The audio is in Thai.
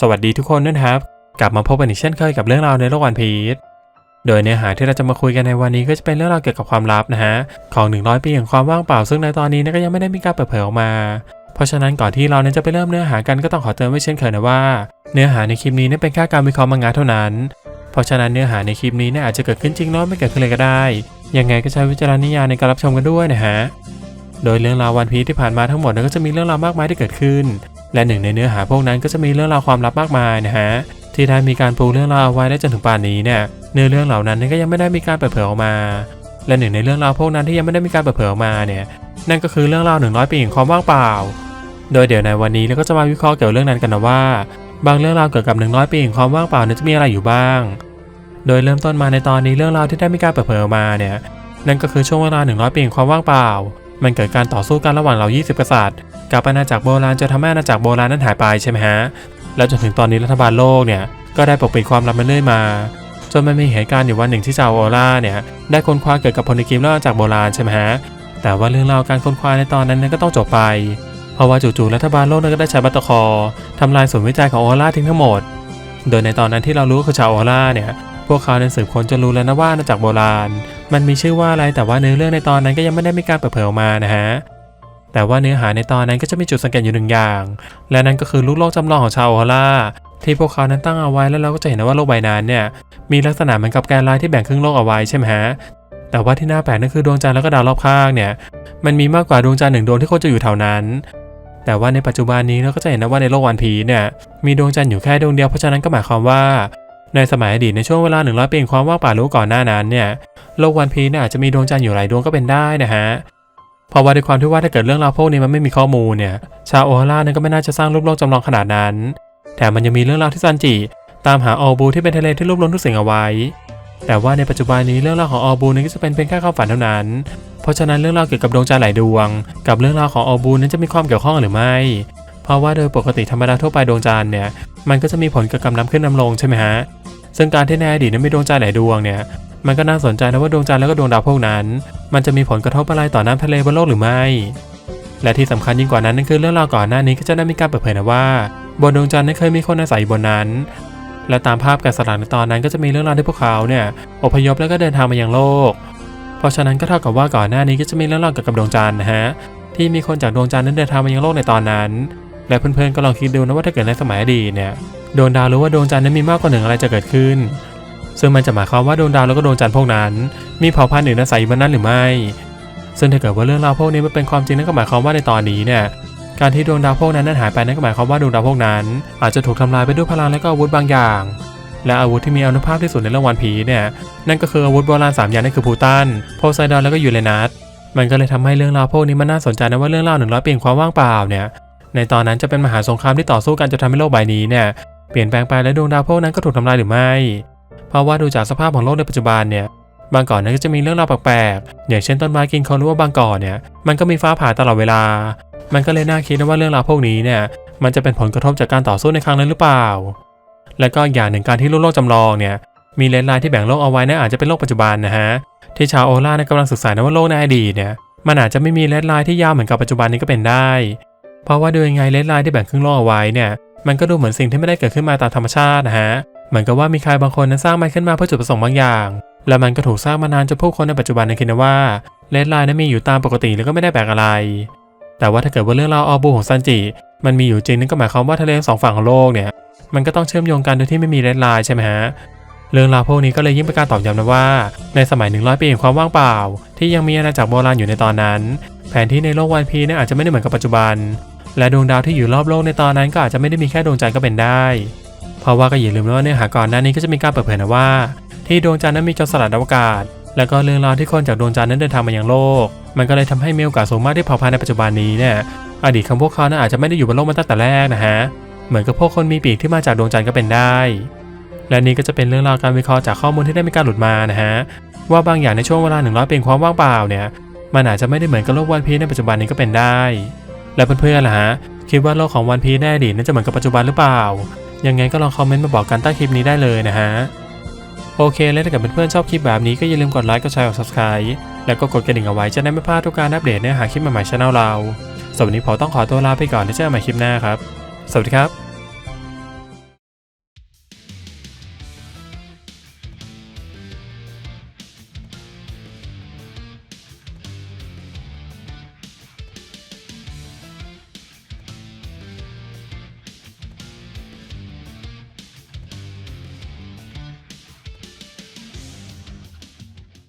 สวัสดีทุกคนด้วยนะครับ กลับมาพบกันอีกเช่นเคยกับเรื่องราวในโลกวันพีชโดยเนื้อหาที่เราจะมาคุยกันในวันนี้ก็จะเป็นเรื่องราวเกี่ยวกับความลับนะฮะของ 100 ปีแห่งความว่างเปล่า ซึ่งในตอนนี้นก็ยังไม่ได้มีการเปิดเผยออกมา เพราะฉะนั้นก่อนที่เราจะไปเริ่มเนื้อหากันก็ต้องขอเตือนไว้เช่นเคยนะว่า เนื้อหาในคลิปนี้เนี่ยเป็นแค่การวิเคราะห์มังงะเท่านั้น เพราะฉะนั้นเนื้อหาในคลิปนี้นอาจจะเกิดขึ้นจริงหรือไม่เกิดขึ้นเลยก็ได้ ยังไงก็ใช้วิจารณญาณในการรับชมกันด้วยนะฮะ โดยเรื่องราววันพีชที่ผ่านมาทั้งหมดนั้นก็จะมีเรื่องราวมากมายที่เกิดขึ้น และหนึ่งในเนื้อหาพวกนั้นก็จะมีเรื่องราวความลับมากมายนะฮะที่ได้มีการปูเรื่องราวเอาไว้ได้จนถึงป่านนี้เนี่ยเนื้อเรื่องเหล่านั้นก็ยังไม่ได้มีการเปิดเผยออกมา และหนึ่งในเรื่องราวพวกนั้นที่ยังไม่ได้มีการเปิดเผยออกมาเนี่ยนั่นก็คือเรื่องราว 100 ปีแห่งความว่างเปล่า โดยเดี๋ยวในวันนี้เราก็จะมาวิเคราะห์เกี่ยวกับเรื่องนั้นกันนะว่า บางเรื่องราวเกี่ยวกับ 100 ปีแห่งความว่างเปล่านั้นจะมีอะไรอยู่บ้าง โดยเริ่มต้นมาในตอนนี้เรื่องราวที่ได้มีการเปิดเผยออกมาเนี่ยนั่นก็คือช่วงเวลา 100 ปีแห่งความว่างเปล่า มันเกิดการต่อสู้กันระหว่างเหล่า 20 กษัตริย์กับอาณาจักรโบราณจนทำให้อาณาจักรโบราณนั้นหายไปใช่ไหมฮะ แล้วจนถึงตอนนี้รัฐบาลโลกเนี่ยก็ได้ปกปิดความลับมันเรื่อยมา จนมันมีเหตุการณ์อยู่วันหนึ่งที่ชาวโอล่าเนี่ยได้ค้นคว้าเกี่ยวกับพลกิมและอาณาจักรโบราณใช่ไหมฮะ แต่ว่าเรื่องราวการค้นคว้าในตอนนั้นนั้นก็ต้องจบไป เพราะว่าจู่ๆรัฐบาลโลกนั้นก็ได้ใช้บัตตคอทำลายศูนย์วิจัยของโอล่าทิ้งทั้งหมด โดยในตอนนั้นที่เรารู้คือชาวโอล่าเนี่ยพวกเขานั้นสืบค้นจนรู้แล้วนะว่าอาณาจักรโบราณ มันมีชื่อว่าอะไรแต่ว่าเนื้อเรื่องในตอนนั้นก็ยังไม่ได้มีการเปิดเผยออกมานะฮะแต่ว่าเนื้อหาในตอนนั้นก็จะมีจุดสังเกตอยู่หนึ่งอย่าง และนั่นก็คือลูกโลกจำลองของชาวโอล่าที่พวกเขานั้นตั้งเอาไว้แล้วเราก็จะเห็นว่าโลกใบนั้นเนี่ยมีลักษณะเหมือนกับแกนลายที่แบ่งครึ่งโลกเอาไว้ใช่ไหมฮะแต่ว่าที่น่าแปลกนั่นคือดวงจันทร์แล้วก็ดาวรอบข้างเนี่ยมันมีมากกว่าดวงจันทร์หนึ่งดวงที่โคจรอยู่แถวนั้น แต่ว่าในปัจจุบันนี้เราก็จะเห็นนะว่าในโลกวันพีเนี่ยมีดวงจันทร์อยู่แค่ดวงเดียวเพราะฉะนั้นก็หมายความว่า ในสมัยอดีตในช่วงเวลาหนึ่งร้อยปีความว่างเปล่ารู้ก่อนหน้านั้นเนี่ย โลกวันพีเนี่ยอาจจะมีดวงจันทร์อยู่หลายดวงก็เป็นได้นะฮะเพราะว่าด้วยความที่ว่าถ้าเกิดเรื่องราวพวกนี้มันไม่มีข้อมูลเนี่ยชาวโอฮาร่าเนี่ยก็ไม่น่าจะสร้างรูปโลกจำลองขนาดนั้นแถมมันยังมีเรื่องราวที่ซันจิตามหาออบูที่เป็นทะเลที่รวบรวมทุกสิ่งเอาไว้ แต่ว่าในปัจจุบันนี้เรื่องราวของออบูนั้นก็จะเป็นเพียงแค่ความฝันเท่านั้น เพราะฉะนั้นเรื่องราวเกี่ยวกับดวงจันทร์หลายดวง กับเรื่องราวของออบูนั้นจะมีความเกี่ยวข้องหรือไม่ เพราะว่าโดยปกติธรรมดาทั่วไปดวงจันทร์เนี่ยมันก็จะมีผลเกี่ยวกับน้ำขึ้นน้ำลงใช่ไหมฮะซึ่งการที่ในอดีตนั้นมีดวงจันทร์หลายดวงเนี่ย มันก็น่าสนใจนะว่าดวงจันทร์แล้วก็ดวงดาวพวกนั้น มันจะมีผลกระทบอะไรต่อน้ำทะเลบนโลกหรือไม่ และที่สำคัญยิ่งกว่านั้นนั่นคือเรื่องราวก่อนหน้านี้ก็จะได้มีการเปิดเผยนะว่า บนดวงจันทร์นั้นเคยมีคนอาศัยบนนั้น และตามภาพการสลักในตอนนั้นก็จะมีเรื่องราวที่พวกเขาเนี่ยอพยพแล้วก็เดินทางมายังโลก เพราะฉะนั้นก็เท่ากับว่าก่อนหน้านี้ก็จะมีเรื่องราวเกี่ยวกับดวงจันทร์นะฮะที่มีคนจากดวงจันทร์นั้นเดินทางมายังโลกในตอนนั้น และเพื่อนๆก็ลองคิดดูนะว่าถ้าเกิดในสมัยอดีตเนี่ยดวงดาวหรือว่าดวงจันทร์นั้นมีมากกว่าหนึ่งอะไรจะเกิดขึ้น ซึ่งมันจะหมายความว่าดวงดาวแล้วก็ดวงจันทร์พวกนั้น มีเผ่าพันธุ์อื่นอาศัยอยู่บนนั้นหรือไม่ ซึ่งถ้าเกิดว่าเรื่องราวพวกนี้มันเป็นความจริงนั่นก็หมายความว่าในตอนนี้เนี่ยการที่ดวงดาวพวกนั้นนั้นหายไปนั่นก็หมายความว่าดวงดาวพวกนั้น อาจจะถูกทำลายไปด้วยพลังและก็อาวุธบางอย่าง และอาวุธที่มีอนุภาพที่สุดในเรื่องวันพีเนี่ยนั่นก็คืออาวุธโบราณสามอย่างนั่นคือพูตันโพไซดอนแล้วก็ยูเรนัสมันก็เลยทำให้เรื่องราวพวกนี้มันน่าสนใจนะว่าเรื่องราวหนึ่งร้อยปีแห่งความว่างเปล่าเนี่ยในตอนนั้นจะเป็นมหาสงครามที่ต่อสู้กันจะทำให้โลกใบนี้เนี่ยเปลี่ยนแปลงไปและดวงดาวพวกนั้นก็ถูกทำลายหรือไม่ ราะว่าดูจากสภาพของโลกในปัจจุบันเนี่ยบางก่อนนั้นก็จะมีเรื่องราวแปลกๆอย่างเช่นต้นไม้กินคนหรือว่าบางก่อนเนี่ยมันก็มีฟ้าผ่าตลอดเวลา มันก็เลยน่าคิดนะว่าเรื่องราวพวกนี้เนี่ยมันจะเป็นผลกระทบจากการต่อสู้ในครั้งนั้นหรือเปล่า และก็อย่างหนึ่งการที่โลกจำลองเนี่ยมีเลนส์ลน์ที่แบ่งโลกเอาไว้นะอาจจะเป็นโลกปัจจุบันนะฮะที่ชาวโอล่าเนี่ยกำลังศึกษานะว่าโลกในอดีตเนี่ยมันอาจจะไม่มีเลนส์ลน์ที่ยาวเหมือนกับปัจจุบันนี้ก็เป็นได้ เพราะว่าโดยยังไงเลนส์ลน์ที่แบ่งครึ่งโลกเอาไว้เนี่ยมันก็ดูเหมือนสิ่งที่ไม่ได้เกิดขึ้นมาตามธรรมชาตินะฮะ เหมือนกับว่ามีใครบางคนนั้นสร้างมันขึ้นมาเพื่อจุดประสงค์บางอย่าง และมันก็ถูกสร้างมานานจนผู้คนในปัจจุบันนั้นคิดว่าเลนส์ไลน์นั้นมีอยู่ตามปกติแล้วก็ไม่ได้แปลกอะไร แต่ว่าถ้าเกิดว่าเรื่องราวออบูของซันจิ มันมีอยู่จริงนั่นก็หมายความว่าทะเลทั้งสองฝั่งของโลกเนี่ย มันก็ต้องเชื่อมโยงกันโดยที่ไม่มีเลนส์ไลน์ใช่ไหมฮะเรื่องราวพวกนี้ก็เลยยิ่งเป็นการตอกย้ำนะว่า ในสมัย 100 ปีแห่งความว่างเปล่า ที่ยังมีอาณาจักรโบราณอยู่ในตอนนั้น แผนที่ในโลกวันพีเนี่ยอาจจะไม่ได้เหมือนกับปัจจุบัน และดวงดาวที่อยู่รอบโลกในตอนนั้นก็อาจจะไม่ได้มีแค่ดวงจันทร์ก็เป็นได้ เพราะว่าก็อย่าลืมนะว่าเนื้อหาก่อนหน้านี้ก็จะมีการเปิดเผยนะว่า ที่ดวงจันทร์นั้นมีจรสลัดอวกาศ แล้วก็เรื่องราวที่คนจากดวงจันทร์นั้นเดินทางมายังโลก มันก็เลยทำให้มีโอกาสสูงมากที่เผ่าพันธุ์ในปัจจุบันนี้เนี่ยอดีตของพวกเขานั้นอาจจะไม่ได้อยู่บนโลกมาตั้งแต่แรกนะฮะเหมือนกับพวกคนมีปีกที่มาจากดวงจันทร์ก็เป็นได้ และนี่ก็จะเป็นเรื่องราวการวิเคราะห์จากข้อมูลที่ได้มีการหลุดมานะฮะว่าบางอย่างในช่วงเวลา100ปีความว่างเปล่าเนี่ยมันอาจจะไม่ได้เหมือนกับโลกวันพีในปัจจุบันนี้ก็เป็นได้ และเพื่อนๆล่ะฮะคิดว่าโลกของวันพีในอดีตนั้นจะเหมือนกับปัจจุบันหรือเปล่า ยังไงก็ลองคอมเมนต์มาบอกกันใต้คลิปนี้ได้เลยนะฮะ โอเคแล้วถ้าเกิดเพื่อนๆชอบคลิปแบบนี้ก็อย่าลืมกดไลค์ กดแชร์กด subscribe แล้วก็กดกระดิ่งเอาไว้จะได้ไม่พลาดทุกการอัปเดตเนื้อหาคลิปใหม่ๆช่องเราสำหรับวันนี้ผมต้องขอตัวลาไปก่อนแล้วเจอกันใหม่คลิปหน้าครับ สวัสดีครับ